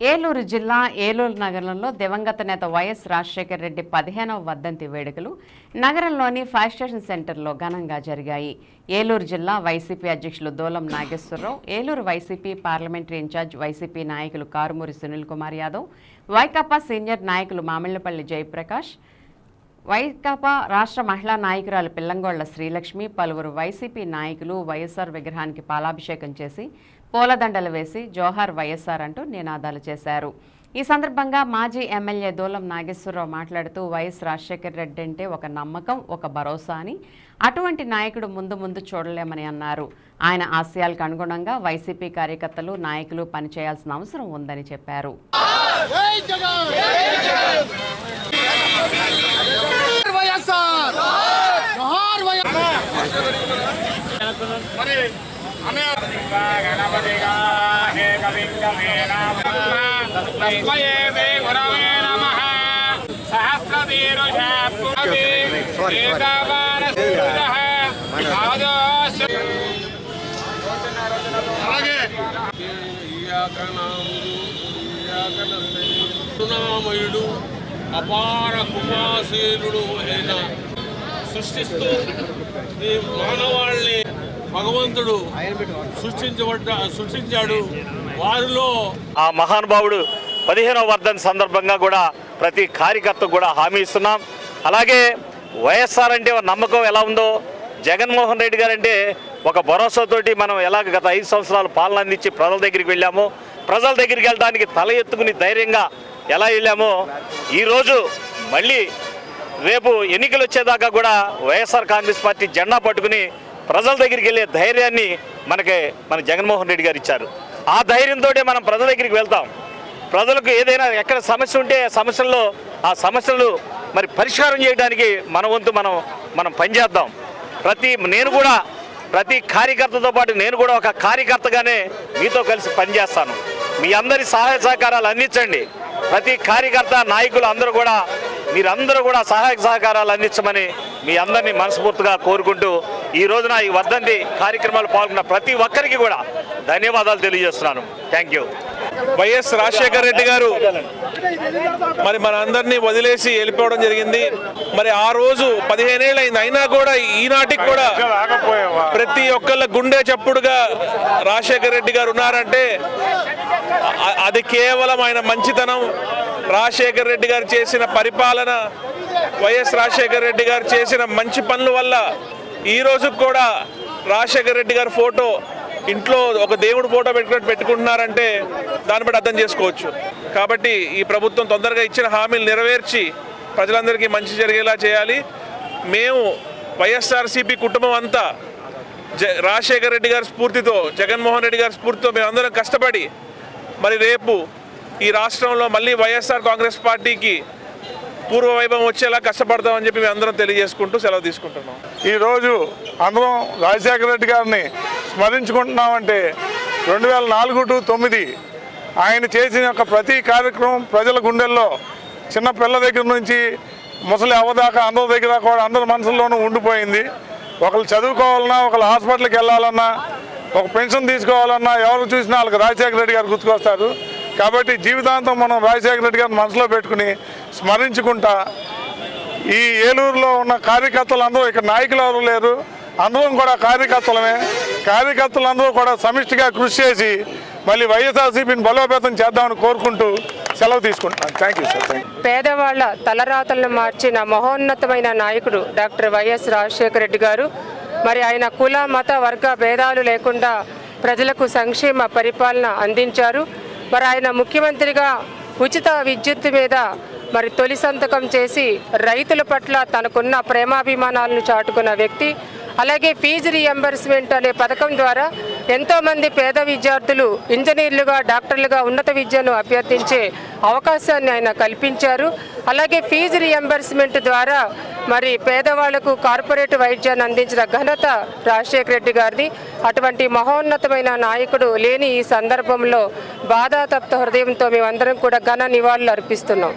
ఏలూరు జిల్లా ఏలూరు నగరంలో దివంగత నేత వైఎస్ రాజశేఖర రెడ్డి పదిహేనవ వర్ధంతి వేడుకలు నగరంలోని ఫైర్ స్టేషన్ సెంటర్లో ఘనంగా జరిగాయి. ఏలూరు జిల్లా వైసీపీ అధ్యక్షులు Dolam Nageswara Rao Eluru YCP parliamentary incharge YCP నాయకులు కారుమూరి సునీల్ కుమార్ యాదవ్ వైకాపా సీనియర్ నాయకులు మామిళ్ళపల్లి జయప్రకాష్ వైకాపా రాష్ట్ర మహిళా నాయకురాలు పిల్లంగోళ్ళ శ్రీలక్ష్మి పలువురు వైసీపీ నాయకులు వైఎస్ఆర్ విగ్రహానికి పాలాభిషేకం చేసి పూలదండలు వేసి జోహార్ వైఎస్ఆర్ అంటూ నినాదాలు చేశారు. ఈ సందర్భంగా మాజీ ఎమ్మెల్యే దూలం నాగేశ్వరరావు మాట్లాడుతూ వైఎస్ రాజశేఖర రెడ్డి అంటే ఒక నమ్మకం ఒక భరోసా అని అటువంటి నాయకుడు ముందు ముందు చూడలేమని అన్నారు. ఆయన ఆశయాలకు అనుగుణంగా వైసీపీ కార్యకర్తలు నాయకులు పనిచేయాల్సిన అవసరం ఉందని చెప్పారు. వైఎస్ఆర్ జోహార్ వైఎస్ఆర్ మరి అలాగే కరుణామయుడు అపార కృపాశీలుడు అయిన సృష్టిస్తూ ఈ మానవాళ్ళని భగవంతుడు సృష్టించబడ్డ సృష్టించాడు. వారిలో ఆ మహానుభావుడు పదిహేనవ వర్ధన్ సందర్భంగా కూడా ప్రతి కార్యకర్తకు కూడా హామీ ఇస్తున్నాం. అలాగే వైఎస్ఆర్ అంటే నమ్మకం ఎలా ఉందో జగన్మోహన్ రెడ్డి గారు అంటే ఒక భరోసాతోటి మనం ఎలా గత ఐదు సంవత్సరాలు పాలన అందించి ప్రజల దగ్గరికి వెళ్ళామో ప్రజల దగ్గరికి వెళ్ళడానికి తల ఎత్తుకుని ధైర్యంగా ఎలా వెళ్ళామో ఈరోజు మళ్ళీ రేపు ఎన్నికలు వచ్చేదాకా కూడా వైఎస్ఆర్ కాంగ్రెస్ పార్టీ జెండా పట్టుకుని ప్రజల దగ్గరికి వెళ్ళే ధైర్యాన్ని మనకి మన జగన్మోహన్ రెడ్డి గారు ఇచ్చారు. ఆ ధైర్యంతో మనం ప్రజల దగ్గరికి వెళ్తాం. ప్రజలకు ఏదైనా ఎక్కడ సమస్య ఉంటే ఆ సమస్యల్లో ఆ సమస్యలు మరి పరిష్కారం చేయడానికి మన వంతు మనం మనం పనిచేద్దాం. ప్రతి నేను కూడా ప్రతి కార్యకర్తతో పాటు నేను కూడా ఒక కార్యకర్తగానే మీతో కలిసి పనిచేస్తాను. మీ అందరి సహాయ సహకారాలు అందించండి. ప్రతి కార్యకర్త నాయకులు అందరూ కూడా మీరందరూ కూడా సహాయ సహకారాలు అందించమని మీ అందరినీ మనస్ఫూర్తిగా కోరుకుంటూ ఈ రోజున ఈ వర్ధంతి కార్యక్రమాలు పాల్గొన్న ప్రతి ఒక్కరికి కూడా ధన్యవాదాలు తెలియజేస్తున్నాను. Thank you YS Rajasekhara Reddy గారు మరి మన అందరినీ వదిలేసి వెళ్ళిపోవడం జరిగింది. మరి ఆ రోజు పదిహేనేళ్ళు అయింది అయినా కూడా ఈనాటికి కూడా ప్రతి ఒక్కళ్ళ గుండె చప్పుడుగా రాజశేఖర రెడ్డి గారు ఉన్నారంటే అది కేవలం ఆయన మంచితనం. రాజశేఖర్ రెడ్డి గారు చేసిన పరిపాలన వైఎస్ రాజశేఖర్ రెడ్డి గారు చేసిన మంచి పనుల వల్ల ఈ కూడా రాజశేఖర్ రెడ్డి గారి ఫోటో ఇంట్లో ఒక దేవుడు ఫోటో పెట్టుకుని పెట్టుకుంటున్నారంటే దాన్ని బట్టి అర్థం చేసుకోవచ్చు. కాబట్టి ఈ ప్రభుత్వం తొందరగా ఇచ్చిన హామీలు నెరవేర్చి ప్రజలందరికీ మంచి జరిగేలా చేయాలి. మేము వైఎస్ఆర్సీపీ కుటుంబం అంతా జ రాజశేఖర్ రెడ్డి గారి స్ఫూర్తితో జగన్మోహన్ రెడ్డి గారి స్ఫూర్తితో మేము అందరం కష్టపడి మరి రేపు ఈ రాష్ట్రంలో మళ్ళీ వైఎస్ఆర్ కాంగ్రెస్ పార్టీకి పూర్వ వైభవం వచ్చేలా కష్టపడతామని చెప్పి మేము అందరం తెలియజేసుకుంటూ సెలవు తీసుకుంటున్నాం. ఈరోజు అందరం రాజశేఖర రెడ్డి గారిని స్మరించుకుంటున్నామంటే రెండు వేల నాలుగు టు తొమ్మిది ఆయన చేసిన యొక్క ప్రతి కార్యక్రమం ప్రజల గుండెల్లో చిన్న పిల్ల దగ్గర నుంచి ముసలి అవ్వదాకా అందరి దగ్గర కూడా అందరి మనసుల్లోనూ ఉండిపోయింది. ఒకళ్ళు చదువుకోవాలన్నా ఒకళ్ళు హాస్పిటల్కి వెళ్ళాలన్నా ఒక పెన్షన్ తీసుకోవాలన్నా ఎవరు చూసినా వాళ్ళకి రాజశేఖర రెడ్డి గారు గుర్తుకొస్తారు. కాబట్టి జీవితాంతం మనం రాజశేఖర రెడ్డి గారిని మనసులో పెట్టుకుని స్మరించుకుంటా ఈ ఏలూరులో ఉన్న కార్యకర్తలు అందరూ ఇక్కడ నాయకులు ఎవరు లేరు అందరం కూడా కార్యకర్తలమే. కార్యకర్తలందరూ కూడా సమిష్టిగా కృషి చేసి మళ్ళీ వైఎస్ఆర్సీపీని బలోపేతం చేద్దామని కోరుకుంటూ సెలవు తీసుకుంటున్నాను థ్యాంక్ యూ సార్ పేదవాళ్ళ తలరాతలను మార్చిన మహోన్నతమైన నాయకుడు డాక్టర్ వైఎస్ రాజశేఖర రెడ్డి గారు. మరి ఆయన కుల మత వర్గ భేదాలు లేకుండా ప్రజలకు సంక్షేమ పరిపాలన అందించారు. మరి ఆయన ముఖ్యమంత్రిగా ఉచిత విద్యుత్ మీద మరి తొలి సంతకం చేసి రైతుల పట్ల తనకున్న ప్రేమాభిమానాలను చాటుకున్న వ్యక్తి అలాగే ఫీజు రీఎంబర్స్మెంట్ అనే పథకం ద్వారా ఎంతోమంది పేద విద్యార్థులు ఇంజనీర్లుగా డాక్టర్లుగా ఉన్నత విద్యను అభ్యర్థించే అవకాశాన్ని ఆయన కల్పించారు. అలాగే ఫీజు రీఎంబర్స్మెంట్ ద్వారా మరి పేదవాళ్ళకు కార్పొరేట్ వైద్యాన్ని అందించిన ఘనత రాజశేఖర రెడ్డి గారిది. అటువంటి మహోన్నతమైన నాయకుడు లేని ఈ సందర్భంలో బాధాతప్త హృదయంతో మేమందరం కూడా ఘన నివాళులు అర్పిస్తున్నాం.